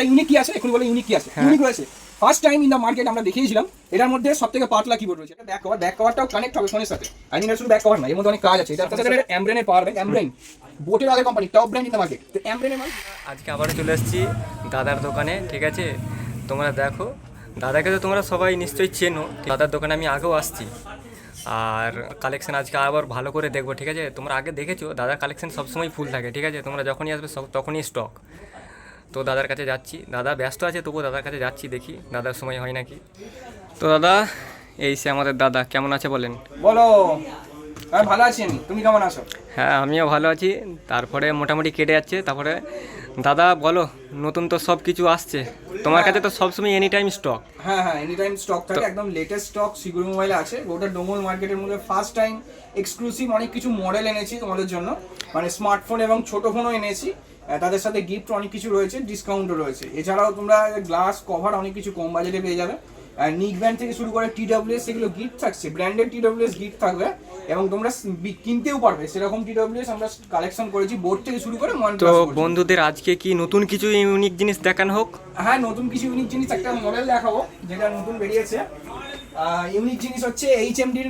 এটা ইউনিক কি আছে? এখন বলে ইউনিক কি আছে। ইউনিক রয়েছে first time in the market আমরা দেখিয়েছিলাম এটার মধ্যে সব থেকে পাতলা কিবোর্ড রয়েছে। এটা ব্যাক কভার ব্যাক কভারটাও কানেক্ট হবে ফোনের সাথে। আই মিন শুধু ব্যাক কভার না এর মধ্যে অনেক কাজ আছে। এটা তাছাড়া অ্যামব্রেনের পাওয়ার ব্যাংক অ্যামব্রেন বোটের আগে company top brand in the market তো অ্যামব্রেনের মানে আজকে আবারও চলে এসেছি দাদার দোকানে ঠিক আছে? তোমরা দেখো দাদাকে তো তোমরা সবাই নিশ্চয়ই চেনো। দাদার দোকানে আমি আগেও আসছি। আর কালেকশন আজকে আবার ভালো করে দেখব ঠিক আছে? তোমরা আগে দেখেছ দাদার কালেকশন সবসময় ফুল থাকে ঠিক আছে? তোমরা যখনই আসবে সব তখনই স্টক তো দাদার কাছে যাচ্ছি। দাদা ব্যস্ত আছে তবুও দাদার কাছে যাচ্ছি দেখি দাদার সময় হয় নাকি? তো দাদা এই সে আমাদের দাদা কেমন আছে বলেন? বলো আমি ভালো আছি আমি। তুমি কেমন আছো? হ্যাঁ আমিও ভালো আছি। তারপরে মোটামুটি কেটে যাচ্ছে। তারপরে দাদা বলো নতুন তো সব কিছু আসছে। তোমার কাছে তো সবসময় এনি টাইম স্টক হ্যাঁ হ্যাঁ এনি টাইম স্টক থাকে একদম লেটেস্ট স্টক সিগুর মোবাইলে আছে। গোটা ডোমোল মার্কেটের মধ্যে ফার্স্ট টাইম এক্সক্লুসিভ অনেক কিছু মডেল এনেছি তোমাদের জন্য। মানে স্মার্টফোন এবং ছোট ফোনও এনেছি। তাদের সাথে গিফট অনেক কিছু রয়েছে ডিসকাউন্টও রয়েছে। এছাড়াও তোমরা গ্লাস কভার অনেক কিছু কম বাজেটে পেয়ে যাবে। নিক ব্যান্ড থেকে শুরু করে টি ডাব্লিউএস সেগুলো গিফট থাকছে ব্র্যান্ডেড টি ডাব্লিউএস গিফট থাকবে এবং তোমরা কিনতেও পারবে। সেরকম টি ডাব্লিউএস আমরা কালেকশন করেছি বোর্ড থেকে শুরু করে ওয়ান তো বন্ধুদের আজকে কি নতুন কিছু ইউনিক জিনিস দেখানো হোক? হ্যাঁ নতুন কিছু ইউনিক জিনিস একটা মডেল দেখাবো যেটা নতুন বেরিয়েছে। ইউনিক জিনিস হচ্ছে এইচ এমডির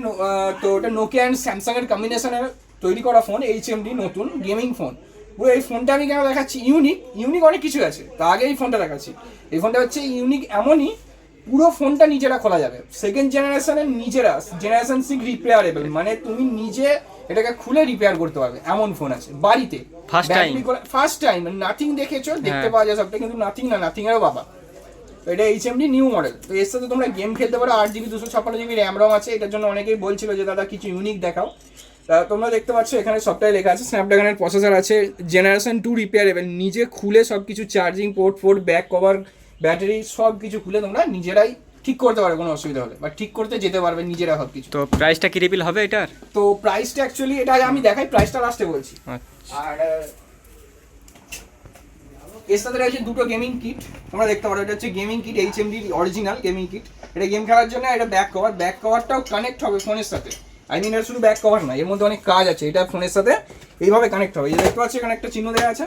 তো ওটা নোকিয়া অ্যান্ড স্যামসাং এর কম্বিনেশনের তৈরি করা ফোন এইচ এমডি নতুন গেমিং ফোন পুরো এই ফোনটা আমি কেন দেখাচ্ছি? ইউনিক ইউনিক অনেক কিছু আছে। তা আগে এই ফোনটা দেখাচ্ছি। এই ফোনটা হচ্ছে ইউনিক এমনই পুরো ফোনটা নিজেরা খোলা যাবে। সেকেন্ড জেনারেশনের নিজেরা জেনারেশন সিক্স রিপেয়ারেবল মানে তুমি নিজে এটাকে খুলে রিপেয়ার করতে পারবে। এমন ফোন আছে। বাড়িতে। First time? First time nothing দেখেছ দেখতে হ্যাঁ। পাওয়া যায় সবটা কিন্তু নাথিং না নাথিং এরও বাবা। এটা এইচ এমডি নিউ মডেল তো এর সাথে তোমরা গেম খেলতে পারো আট জিবি দুশো ছাপ্পান্ন জিবি র্যাম রম আছে। এটার জন্য অনেকেই বলছিল যে দাদা কিছু ইউনিক দেখাও। তোমরা দেখতে পাচ্ছ এখানে সবটাই লেখা আছে। স্ন্যাপড্রাগনের প্রসেসর আছে জেনারেশন টু রিপেয়ারেবল নিজে খুলে সব কিছু charging port fort back cover battery সব কিছু খুলে তোমরা নিজেরাই ঠিক করতে পারবে কোনো অসুবিধা হলে। বা ঠিক করতে যেতে পারবে নিজেরা সব কিছু তো প্রাইসটা কি হবে এটার? তো প্রাইসটা অ্যাকচুয়ালি এটা আমি দেখাই প্রাইসটা লাস্টে বলছি। আচ্ছা। আর এর সাথে রয়েছে দুটো গেমিং কিট তোমরা দেখতে পারো এটা হচ্ছে gaming kit H MD original gaming kit এটা গেম খেলার জন্য এটা ব্যাক কভার ব্যাক কভারটাও কানেক্ট হবে ফোনের সাথে। আই মিন এটা শুধু ব্যাক কভার না এর মধ্যে অনেক কাজ আছে এটা ফোনের সাথে এইভাবে কানেক্ট হবে। এই যে দেখতে পাচ্ছ এখানে একটা চিহ্ন দেওয়া আছে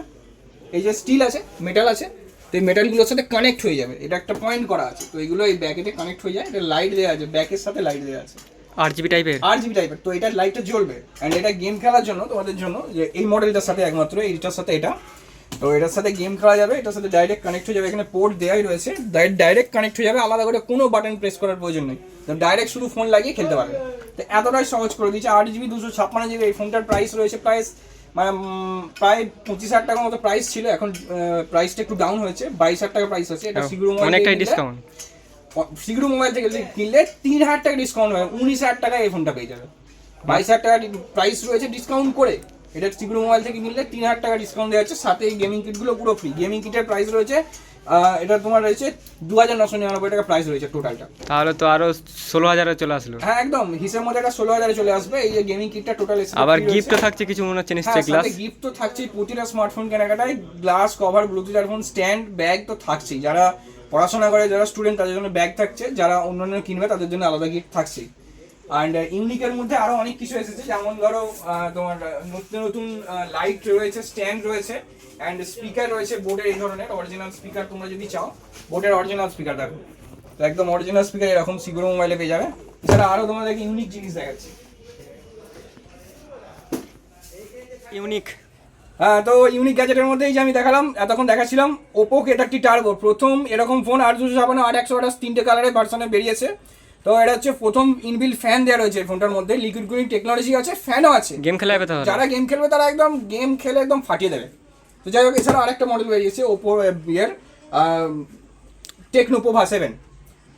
এই যে স্টিল আছে মেটাল আছে তো এই মেটালগুলোর সাথে কানেক্ট হয়ে যাবে এটা একটা পয়েন্ট করা আছে তো এগুলো এই ব্যাকেটে কানেক্ট হয়ে যায় এটা লাইট দেওয়া আছে ব্যাকের সাথে লাইট দেওয়া আছে। আট জিবি টাইপের আট জিবি টাইপের তো এটা লাইটটা জ্বলবে অ্যান্ড এটা গেম খেলার জন্য তোমাদের জন্য যে এই মডেলটার সাথে একমাত্র এইটার সাথে এটা তো এটার সাথে গেম খেলা যাবে এটার সাথে ডাইরেক্ট কানেক্ট হয়ে যাবে। এখানে পোর্ট দেওয়াই রয়েছে। ডাইরেক্ট কানেক্ট হয়ে যাবে আলাদা করে কোনো বাটন প্রেস করার প্রয়োজন নেই। তো ডাইরেক্ট শুধু ফোন লাগিয়ে খেলতে পারবে। তো এতটাই সহজ করে দিয়েছে। আট জিবি দুশো ছাপ্পান্ন জিবি এই ফোনটার প্রাইস রয়েছে প্রাইস মানে প্রায় পঁচিশ হাজার টাকার মতো প্রাইস ছিল। এখন প্রাইসটা একটু ডাউন হয়েছে। বাইশ হাজার টাকা প্রাইস আছে এটা মোবাইল অনেকটাই ডিসকাউন্ট সিগুরু মোবাইল থেকে যদি কিনলে তিন হাজার টাকা ডিসকাউন্ট হয়। উনিশ হাজার টাকা এই ফোনটা পেয়ে যাবে। বাইশ হাজার টাকা প্রাইস রয়েছে ডিসকাউন্ট করে। এটা সিগুরু মোবাইল থেকে কিনলে তিন হাজার টাকা ডিসকাউন্ট দেওয়া হচ্ছে। সাথে এই গেমিং কিটগুলো পুরো ফ্রি গেমিং কিটের প্রাইস রয়েছে এটা তোমার রয়েছে দু হাজার নশো নিরানব্বই টাকা প্রাইস রয়েছে টোটালটা তাহলে তো আরও ষোলো হাজারে চলে আসলো। হ্যাঁ একদম। হিসেব মধ্যে ষোলো হাজারে চলে আসবে। এই যে গেমিং কিটটা টোটাল আবার গিফটও থাকছে কিছু মনে হচ্ছে নিশ্চয়ই গ্লাস গিফট তো থাকছেই। প্রতিটা স্মার্টফোন কেনাকাটায় glass cover bluetooth earphone stand bag তো থাকছেই। যারা পড়াশোনা করে যারা স্টুডেন্ট তাদের জন্য ব্যাগ থাকছে। যারা অন্যান্য কিনবে তাদের জন্য আলাদা গিফট থাকছেই। অ্যান্ড ইউনিকের মধ্যে আরও অনেক কিছু এসেছে। যেমন ধরো তোমার নতুন নতুন লাইট রয়েছে স্ট্যান্ড রয়েছে অ্যান্ড স্পিকার রয়েছে বোর্ডের এই ধরনের। অরিজিনাল স্পিকার তোমরা যদি চাও বোর্ডের অরিজিনাল স্পিকার দেখো। তো একদম অরিজিনাল স্পিকার এরকম সিগুরো মোবাইলে পেয়ে যাবে। এছাড়া আরও তোমাদেরকে ইউনিক জিনিস দেখাচ্ছি। ইউনিক হ্যাঁ তো ইউনিক গ্যাজেটের মধ্যেই যে আমি দেখালাম এতক্ষণ দেখাচ্ছিলাম ওপো কে থার্টি টার্বো প্রথম এরকম ফোন আট দুশো ছাপান্ন আট একশো আঠাশ তিনটে কালারের ভার্সনে বেরিয়েছে। তো এটা হচ্ছে প্রথম ইনবিল ফ্যান দেওয়া রয়েছে ফোনটার মধ্যে। লিকুইড কুলিং টেকনোলজি আছে ফ্যানও আছে। গেম খেলা যাবে তাহলে। যারা গেম খেলবে তারা একদম গেম খেলে একদম ফাটিয়ে দেবে। তো যাই হোক এছাড়া আরেকটা মডেল বেরিয়েছে ওপো ইয়ের টেকনো পোভা সেভেন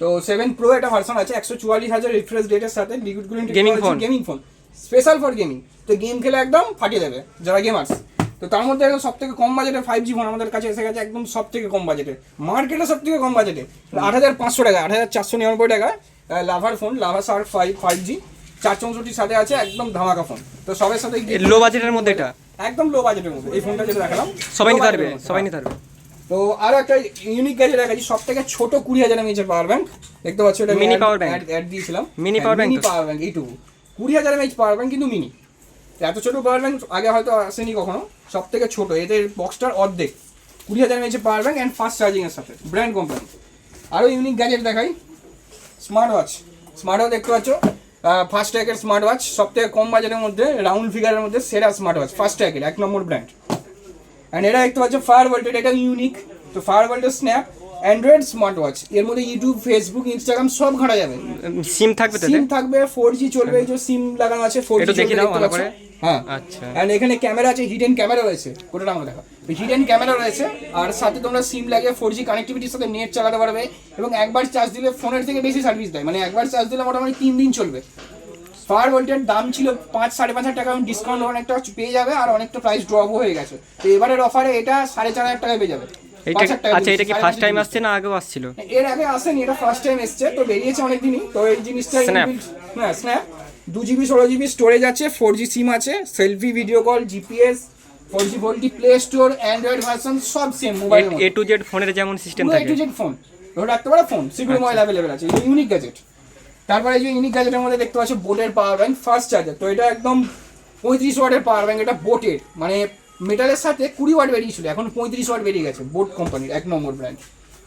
তো সেভেন প্রো একটা ভার্সন আছে একশো চুয়াল্লিশ হাজার রিফ্রেশ রেটের সাথে liquid cooling Gaming phone. Gaming phone special for gaming তো গেম খেলে একদম ফাটিয়ে দেবে যারা গেমার্স তো তার মধ্যে সব থেকে কম বাজেটে ফাইভ জি ফোন আমাদের কাছে এসে গেছে একদম সব থেকে কম বাজেটে মার্কেটে সব থেকে কম বাজেটে আট হাজার পাঁচশো টাকা আট হাজার চারশো নিরানব্বই টাকা। লাভার ফোন লাভা সার ফাইভ ফাইভ জি চার চৌষট্টির সাথে আছে একদম ধামাকা ফোন। তো সবের সাথে লো বাজেটের মধ্যে এটা? একদম লো বাজেটের মধ্যে। এই ফোনটা যেটা দেখালাম সবাই নিতে পারবে সবাই। নিতে পারবে। তো আরও একটা ইউনিক গ্যাজেট দেখাচ্ছি সব থেকে ছোট কুড়ি হাজার এমএইচের পাওয়ার ব্যাংক দেখতে পাচ্ছ এটা Mini power bank। অ্যাড দিয়েছিলাম। Mini power bank mini. Power bank এইটুকু কুড়ি হাজার এমএইচ পাওয়ার ব্যাংক কিন্তু মিনি এত ছোট পাওয়ার ব্যাংক আগে হয়তো আসেনি কখনো। সব থেকে ছোট এদের বক্সটার অর্ধেক। কুড়ি হাজার এমএচের পাওয়ার ব্যাংক অ্যান্ড ফাস্ট চার্জিংয়ের সাথে ব্র্যান্ড কোম্পানি আরও ইউনিক গ্যাজেট দেখাই। স্মার্ট ওয়াচ স্মার্ট ওয়াচ দেখতে পাচ্ছ? ফার্স্ট ট্র্যাকের স্মার্ট ওয়াচ সব থেকে কম বাজারের মধ্যে রাউন্ড ফিগারের মধ্যে সেরা স্মার্ট ওয়াচ ফার্স্ট ট্র্যাকের এক নম্বর ব্র্যান্ড অ্যান্ড এটা দেখতে পাচ্ছ ফায়ার ভোল্টেড এটা ইউনিক তো Fire Boltt Snap Android smart watch এর মধ্যে ইউটিউব ফেসবুক ইনস্টাগ্রাম সব ঘাটা যাবে। সিম থাকবে সিম থাকবে ফোর জি চলবে যে সিম লাগানো আছে ফোর জি একটু দেখি দাও ভালো করে। হ্যাঁ। আচ্ছা। এখানে ক্যামেরা আছে হিডেন ক্যামেরা রয়েছে। ওটা আমরা দেখা হিডেন ক্যামেরা রয়েছে আর সাথে তোমরা সিম লাগিয়ে ফোর জি কানেক্টিভিটির সাথে নেট চালাতে পারবে এবং একবার চার্জ দিলে ফোনের থেকে বেশি সার্ভিস দেয়। মানে একবার চার্জ দিলে মোটামুটি তিন দিন চলবে। ফায়ার ভোল্টের দাম ছিল পাঁচ সাড়ে পাঁচ হাজার টাকা। ডিসকাউন্ট অনেকটা পেয়ে যাবে আর অনেকটা প্রাইস ড্রপও হয়ে গেছে। তো এবারের অফারে এটা সাড়ে চার হাজার টাকায় পেয়ে যাবে। আচ্ছা এটা কি ফার্স্ট টাইম আসছে না আগেও আসছিল? এর আগে আসেনি এটা ফার্স্ট টাইম এসছে তো বেরিয়েছে অনেকদিনই। তো এই জিনিসটা. হ্যাঁ স্ন্যাপ দু জিবি ষোলো জিবি স্টোরেজ আছে ফোর জি সিম আছে selfie video call GPS four G VoLTE play store Android version সব same mobile A to Z ফোনের যেমন সিস্টেম পুরো থাকে। এ ফোন ধরে রাখতে পারো ফোন সিকিউর মোবাইল অ্যাভেলেবেল আছে ইউনিক গ্যাজেট তারপরে এই যে ইউনিক গ্যাজেটের মধ্যে দেখতে পাচ্ছ বোটের পাওয়ার ব্যাংক ফার্স্ট চার্জার তো এটা একদম পঁয়ত্রিশ ওয়াটের পাওয়ার ব্যাংক এটা বোটের মানে মেটালের সাথে কুড়ি ওয়াট বেরিয়েছিল এখন পঁয়ত্রিশ ওয়াট বেরিয়ে গেছে বোট কোম্পানির এক নম্বর ব্র্যান্ড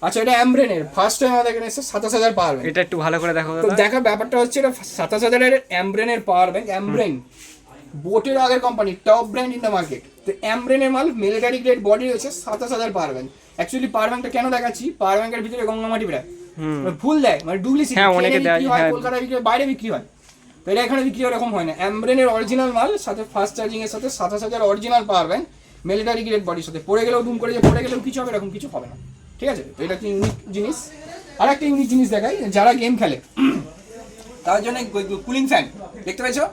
আচ্ছা এটা অ্যামব্রেনের ফার্স্ট টাইম আমাদের এখানে এসে সাতাশ হাজার পাওয়ার ব্যাংক এটা একটু ভালো করে দেখো তো দেখা ব্যাপারটা হচ্ছে এটা সাতাশ হাজারের অ্যামব্রেনের পাওয়ার ব্যাংক অ্যামব্রেন বোটের আগের company top brand in the market তো অ্যামব্রেনের মাল মিলিটারি গ্রেড বডি রয়েছে সাতাশ হাজার পাওয়ার ব্যাংক অ্যাকচুয়ালি পাওয়ার ব্যাংকটা কেন দেখাচ্ছি? পাওয়ার ব্যাংকের ভিতরে গঙ্গামাটি হুম। মানে ভুল দেয় মানে ডুপ্লিসিটি হ্যাঁ, অনেকে দেয়, হয়। কলকাতায় বিক্রি বাইরে বিক্রি হয়। তো এটা এখানে বিক্রি ওরকম হয় না। অ্যামব্রেনের অরিজিনাল মাল সাথে ফাস্ট চার্জিং এর সাথে সাতাশ হাজার original power bank military grade বডির সাথে। পড়ে গেলেও দুম করে যে পড়ে গেলেও কিছু হবে এরকম কিছু হবে না। ঠিক আছে? তো এটা একটা ইউনিক জিনিস। আর একটা ইউনিক জিনিস দেখাই যারা গেম খেলে। তার জন্য কুলিং ফ্যান দেখতে পাইছো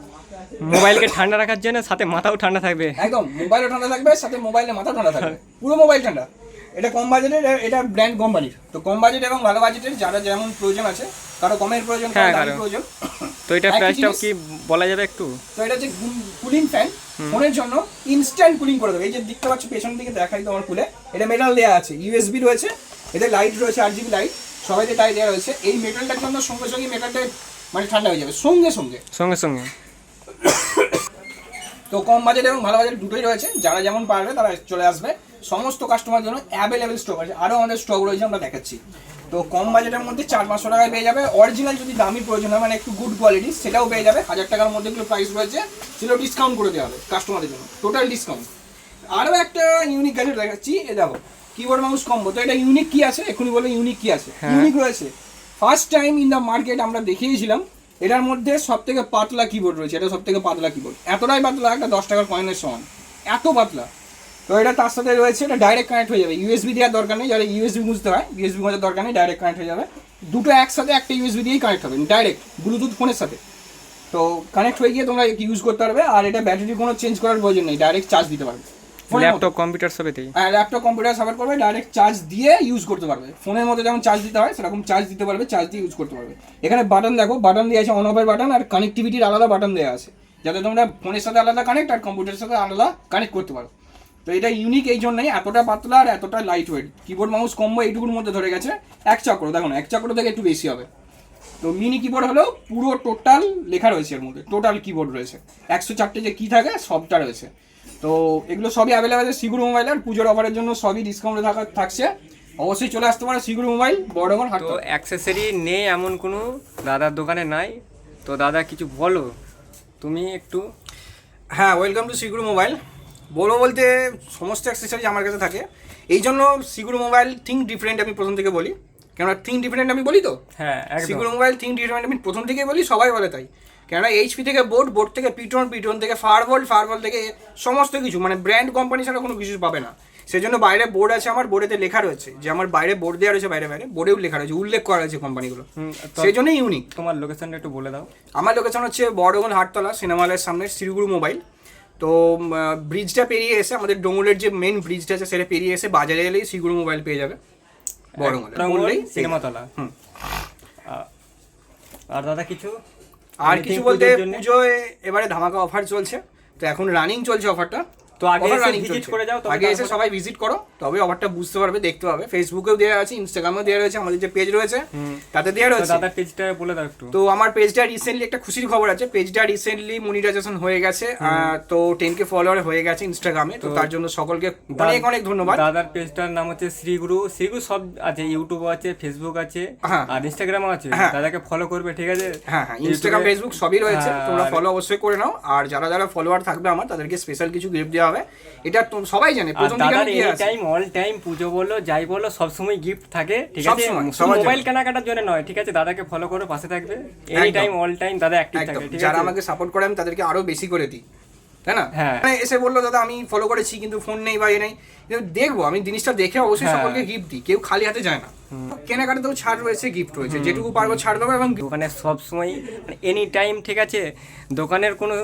মোবাইলকে ঠান্ডা রাখার জন্য সাথে মাথাও ঠান্ডা থাকবে। একদম মোবাইলও ঠান্ডা থাকবে সাথে মোবাইলে মাথাও ঠান্ডা থাকবে। পুরো মোবাইল ঠান্ডা। এটা কম বাজেটের এটা ব্র্যান্ড কোম্পানির তো কম বাজেট এবং ভালো বাজেটের যারা যেমন প্রয়োজন আছে কারও কমের প্রয়োজন কারও হ্যাঁ, দামের প্রয়োজন। তো এটা একই প্রাইসটাও কি বলা যাবে একটু? তো এটা হচ্ছে কুলিং ফ্যান ফোনের জন্য ইনস্ট্যান্ট কুলিং করে দেবে। এই যে দেখতে পাচ্ছ পেছন দিকে দেখাই তোমার খুলে এটা মেটাল দেওয়া আছে। ইউএসবি রয়েছে এতে লাইট রয়েছে আর জিবি লাইট সবাইতে টাই দেওয়া রয়েছে। এই মেটালটার জন্য সঙ্গে সঙ্গে মেটালটা মানে ঠান্ডা হয়ে যাবে। সঙ্গে সঙ্গে। সঙ্গে সঙ্গে। তো কম বাজেট এবং ভালো বাজেট দুটোই রয়েছে। যারা যেমন পারবে তারা চলে আসবে। সমস্ত কাস্টমার জন্য অ্যাভেলেবেল স্টক আছে। আরও আমাদের স্টক রয়েছে আমরা দেখাচ্ছি। তো কম বাজেটের মধ্যে চার পাঁচশো টাকায় পেয়ে যাবে। অরিজিনাল যদি দামি প্রয়োজন হয় মানে একটু গুড কোয়ালিটি সেটাও পেয়ে যাবে। হাজার টাকার মধ্যে এগুলো প্রাইস রয়েছে সেটাও ডিসকাউন্ট করে দেওয়া হবে কাস্টমারের জন্য। টোটাল ডিসকাউন্ট আরও একটা ইউনিক গ্যাজেট দেখাচ্ছি এ দেখো কিবোর্ড মাউস কম্বো তো এটা ইউনিক কি আছে? এখনই বলে ইউনিক কি আছে। হ্যাঁ। ইউনিক রয়েছে। First time in the market আমরা দেখিয়েছিলাম এটার মধ্যে সব থেকে পাতলা কিবোর্ড রয়েছে। এটা সব থেকে পাতলা কিবোর্ড এতটাই পাতলা একটা দশ টাকার কয়েনের সমান। এত পাতলা। তো এটা তার সাথে রয়েছে এটা ডাইরেক্ট কানেক্ট হয়ে যাবে। ইউএসবি দেওয়ার দরকার নেই যারা ইউএসবি বুঝতে হয় ইউএসবি বোঝার দরকার নেই ডাইরেক্ট কানেক্ট হয়ে যাবে। দুটো একসাথে একটা ইউএসবি দিয়েই কানেক্ট হবে ডাইরেক্ট ব্লুটুথ ফোনের সাথে। তো কানেক্ট হয়ে গিয়ে তোমরা ইউজ করতে পারবে আর এটা ব্যাটারি কোনো চেঞ্জ করার প্রয়োজন নেই ডাইরেক্ট চার্জ দিতে পারবে। ল্যাপটপ কম্পিউটার সবেতেই হ্যাঁ ল্যাপটপ কম্পিউটার সাপোর্ট করবে ডাইরেক্ট চার্জ দিয়ে ইউজ করতে পারবে। ফোনের মধ্যে যেমন চার্জ দিতে হয় সেরকম চার্জ দিতে পারবে চার্জ দিয়ে ইউজ করতে পারবে। এখানে বাটন দেখো বাটন দিয়ে আছে অন অফের বাটন আর কানেক্টিভিটির আলাদা বাটন দেওয়া আছে। যাতে তোমরা ফোনের সাথে আলাদা কানেক্ট আর কম্পিউটারের সাথে আলাদা কানেক্ট করতে পারো। তো এটা ইউনিক এই জন্যই এতটা পাতলা আর এতটা light weight keyboard mouse combo এইটুকুর মধ্যে ধরে গেছে। এক চক্র দেখো এক চক্র থেকে একটু বেশি হবে। তো মিনি কিবোর্ড হলেও পুরো টোটাল লেখা রয়েছে এর মধ্যে টোটাল কিবোর্ড রয়েছে। একশো চারটে যে কী থাকে সবটা রয়েছে। তো এগুলো সবই অ্যাভেলেবেল আছে সিগুর মোবাইল আর পুজোর অফারের জন্য সবই ডিসকাউন্টে থাকা থাকছে। অবশ্যই চলে আসতে পারে সিগুর মোবাইল বড়গড় হাট তো অ্যাক্সেসরি নেই এমন কোনো দাদার দোকানে নাই। তো দাদা কিছু বলো? তুমি একটু? হ্যাঁ ওয়েলকাম টু সিগুর মোবাইল বড় বলতে সমস্ত অ্যাক্সেসরিজ আমার কাছে থাকে। এই জন্য সিগুর মোবাইল থিঙ্ক ডিফারেন্ট আমি প্রথম থেকে বলি। কেননা থিঙ্ক ডিফারেন্ট আমি বলি তো? হ্যাঁ সিকিউর মোবাইল থিঙ্ক ডিফারেন্ট আমি প্রথম থেকেই বলি সবাই বলে তাই। কেননা এইচপি থেকে বোর্ড বোর্ড থেকে পিটন পিটন থেকে ফায়ারবল ফায়ারবল থেকে সমস্ত কিছু মানে ব্র্যান্ড কোম্পানি ছাড়া কোনো কিছু পাবে না। সেই জন্য বাইরে বোর্ড আছে আমার বোর্ডেতে লেখা রয়েছে। যে আমার বাইরে বোর্ড দেওয়া রয়েছে বাইরে বাইরে বোর্ডেও লেখা রয়েছে উল্লেখ করা রয়েছে কোম্পানিগুলো সেই জন্যই ইউনিক তোমার লোকেশনটা একটু বলে দাও। আমার লোকেশন হচ্ছে বড়গন হাটতলা সিনেমা হলের সামনে শ্রীগুরু মোবাইল তো ব্রিজটা পেরিয়ে এসে আমাদের ডোমুলের যে মেন ব্রিজটা আছে সেটা পেরিয়ে এসে বাজারে এলেই শ্রীগুরু মোবাইল পেয়ে যাবে। বললেই সিনেমাতলা। হুম। আর দাদা কিছু? আর কিছু বলতে পুজোয় এবারে ধামাকা অফার চলছে। তো এখন রানিং চলছে অফারটা তো আগে এসে running করে যাও, আগে এসে সবাই ভিজিট করো তবে অফারটা বুঝতে পারবে দেখতে পাবে ফেসবুকেও দেওয়া আছে ইনস্টাগ্রামেও দেওয়া রয়েছে আমাদের যে পেজ রয়েছে তাতে দেওয়া রয়েছে। দাদার পেজটা বলে দাও একটু। তো আমার পেজটা রিসেন্টলি একটা খুশির খবর আছে। পেজটা রিসেন্টলি মনিটাইজেশন হয়ে গেছে তো টেন কে ফলোয়ার হয়ে গেছে ইনস্টাগ্রামে তো তার জন্য সকলকে অনেক অনেক ধন্যবাদ। দাদার পেজটার নাম হচ্ছে শ্রীগুরু। শ্রীগুরু সব আছে ইউটিউব আছে ফেসবুক আছে হ্যাঁ। আর ইনস্টাগ্রামও আছে। হ্যাঁ। দাদাকে ফলো করবে ঠিক আছে? হ্যাঁ হ্যাঁ ইনস্টাগ্রাম ফেসবুক সবই রয়েছে হ্যাঁ, তোমরা ফলো অবশ্যই করে নাও। আর যারা যারা ফলোয়ার থাকবে আমার তাদেরকে স্পেশাল কিছু গিফট দেওয়া হবে। এটা তো সবাই জানে প্রথম থেকে আমি দিয়ে টাইম অল টাইম পুজো বলো যাই বলো সব সময় গিফট থাকে ঠিক আছে। মোবাইল কেনাকাটার জন্য নয় ঠিক আছে? দাদাকে ফলো করো পাশে থাকবে। এনি টাইম অল টাইম দাদা অ্যাক্টিভ থাকবে থাকে ঠিক যারা আমাকে সাপোর্ট করে আমি তাদেরকে আরও বেশি করে দিই। তাই না? হ্যাঁ। মানে এসে বলল দাদা আমি ফলো করেছি কিন্তু ফোন নেই বা এ নেই। দেখব আমি জিনিসটা দেখে অবশ্যই হ্যাঁ। সকলকে গিফট দিই। কেউ খালি হাতে যায় না। কেনাকাটাতেও ছাড় রয়েছে গিফট রয়েছে। যেটুকু পারব ছাড় দেবো এবং দোকানে সব সময় এনি টাইম ঠিক আছে? দোকানের কোনো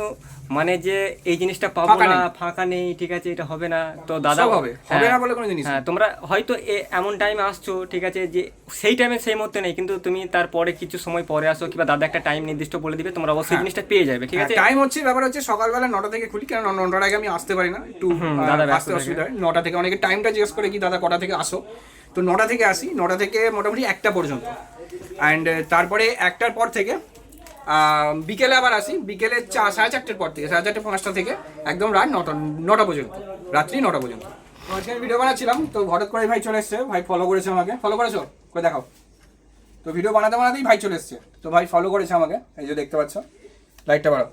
মানে যে এই জিনিসটা পাবো না ফাঁকা নেই ঠিক আছে এটা হবে না। তো দাদা হবে। হবে না বলে কোনো জিনিস হ্যাঁ তোমরা হয়তো এমন টাইমে আসছো ঠিক আছে যে সেই টাইমে সেই মুহূর্তে নেই কিন্তু তুমি তারপরে কিছু সময় পরে আসো কিংবা দাদা একটা টাইম নির্দিষ্ট বলে দিবে তোমরা অবশ্যই জিনিসটা পেয়ে যাবে ঠিক আছে? টাইম হচ্ছে ব্যাপার হচ্ছে সকালবেলা নটা থেকে খুলি কারণ নটার আগে আমি আসতে পারি না একটু দাদা ব্যস্ত আসতে অসুবিধা হয়। নটা থেকে অনেকে টাইমটা জিজ্ঞেস করে কি দাদা কটা থেকে আসো? তো নটা থেকে আসি, নটা থেকে মোটামুটি একটা পর্যন্ত। অ্যান্ড তারপরে একটার পর থেকে বিকেলে আবার আসি, বিকেলে চা, সাড়ে চারটের পর থেকে, সাড়ে চারটে পাঁচটা থেকে, একদম রাত নটা নটা পর্যন্ত, রাত্রি নটা পর্যন্ত। আজকে ভিডিও বানাচ্ছিলাম, তো হঠাৎ করে ভাই চলে এসছে, ভাই ফলো করেছে আমাকে। ফলো করেছ? করে দেখাও। তো ভিডিও বানাতে বানাতেই ভাই চলে এসছে। তো ভাই ফলো করেছে আমাকে, এই যে দেখতে পাচ্ছ লাইটটা বাড়াও।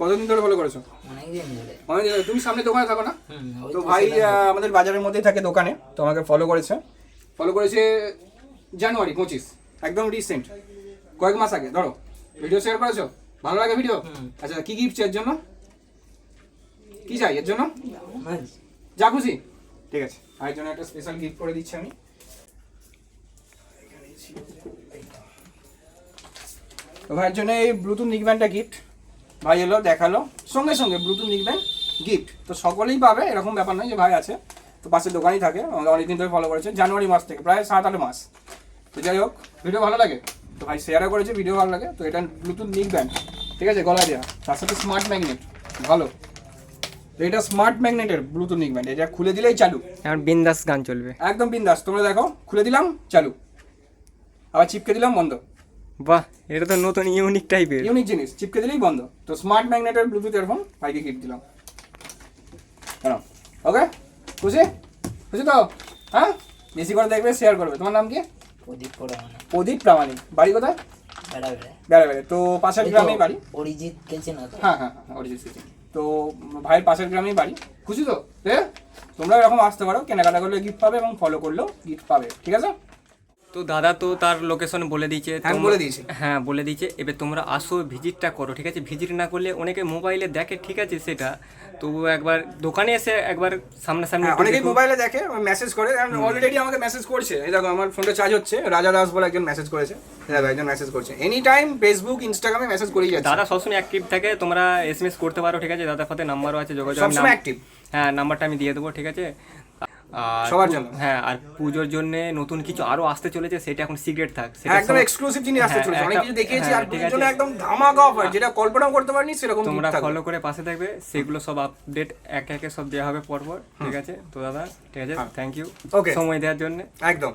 কতদিন ধরে ফলো করেছ? অনেকদিন ধরে। অনেকদিন ধরে। তুমি সামনে দোকানে থাকো না? তো ভাই আমাদের বাজারের মধ্যেই থাকে দোকানে তো আমাকে ফলো করেছে। ফলো করেছে জানুয়ারি পঁচিশ একদম রিসেন্ট কয়েক মাস আগে। ধরো ভিডিও শেয়ার করেছ? ভালো লাগে ভিডিও আচ্ছা কি গিফট এর জন্য? কি চাই এর জন্য? যা খুশি ঠিক আছে। ভাইয়ের জন্য একটা স্পেশাল গিফট করে দিচ্ছি আমি। তো ভাইয়ের জন্য এই ব্লুটুথ নিকব্যান্ডটা গিফট ভাই এলো দেখাল। সঙ্গে সঙ্গে ব্লুটুথ নিকব্যান্ড গিফট তো সকলেই পাবে এরকম ব্যাপার নয় যে ভাই আছে। তো পাশে দোকানই থাকে আমাকে অনেকদিন ধরে ফলো করেছে জানুয়ারি মাস থেকে প্রায় সাত আট মাস। তো যাই হোক ভিডিও ভালো লাগে? তো ভাই শেয়ারও করেছে ভিডিও ভালো লাগে। তো এটা ব্লুটুথ ব্যান্ড ঠিক আছে গলায় দেওয়া তার সাথে স্মার্ট ম্যাগনেট ভালো। তো এটা স্মার্ট ম্যাগনেটের ব্লুটুথ ব্যান্ড এটা খুলে দিলেই চালু। এখন বিন্দাস গান চলবে। একদম বিন্দাস। তোমরা দেখো খুলে দিলাম চালু। আবার চিপকে দিলাম বন্ধ। বাহ এটা তো নতুন ইউনিক টাইপের ইউনিক জিনিস চিপকে দিলেই বন্ধ। তো স্মার্ট ম্যাগনেটের ব্লুটুথ ইয়ারফোন ভাইকে গিফট দিলাম। ওকে খুশি? খুশি তো? হ্যাঁ? বেশি করে দেখবে শেয়ার করবে। তোমার নাম কি? প্রদীপ মানে প্রদীপ প্রামাণিক। বাড়ি কোথায়? বেড়া বেড়া তো পাশের গ্রামেই বাড়ি? অরিজিৎ গেছে না হ্যাঁ হ্যাঁ হ্যাঁ অরিজিৎ সিং তো ভাইয়ের পাশের গ্রামেই বাড়ি। খুশি তো? তোমরা এরকম আসতে পারো। কেনাকাটা করলে গিফট পাবে এবং ফলো করলেও গিফট পাবে। ঠিক আছে? তো দাদা তো তার লোকেশন বলে দিয়েছে হ্যাঁ, বলে দিয়েছি। হ্যাঁ বলে দিয়েছে। এবার তোমরা আসো ভিজিটটা করো ঠিক আছে? ভিজিট না করলে অনেকে মোবাইলে দেখে ঠিক আছে সেটা? তবু একবার দোকানে এসে একবার সামনাসামনি হ্যাঁ অনেকেই মোবাইলে দেখে মেসেজ করে। অলরেডি আমাকে মেসেজ করছে। এই দেখো আমার ফোনটা চার্জ হচ্ছে। রাজা দাস বলে একজন মেসেজ করেছে। দেখো একজন মেসেজ করছে। এনি টাইম ফেসবুক ইনস্টাগ্রামে মেসেজ করেই যাচ্ছে। দাদা সবসময় অ্যাক্টিভ থাকে তোমরা এসএমএস করতে পারো ঠিক আছে? দাদার সাথে নাম্বারও আছে যোগাযোগ সবসময় অ্যাক্টিভ হ্যাঁ নাম্বারটা আমি দিয়ে দেবো ঠিক আছে? সবার জন্য। হ্যাঁ আর পুজোর জন্য নতুন কিছু আরও আসতে চলেছে সেটা এখন সিক্রেট থাক একদম এক্সক্লুসিভ জিনিস আসতে হ্যাঁ, চলেছে। অনেক কিছু দেখিয়েছি হ্যাঁ, আর পুজোর জন্য একদম ধামাকা অফার যেটা কল্পনাও করতে পারিনি সেরকম তোমরা ফলো করে পাশে থাকবে সেগুলো সব আপডেট একে একে সব দেওয়া হবে পরপর ঠিক আছে? তো দাদা ঠিক আছে থ্যাংক ইউ. সময় দেওয়ার জন্য। একদম।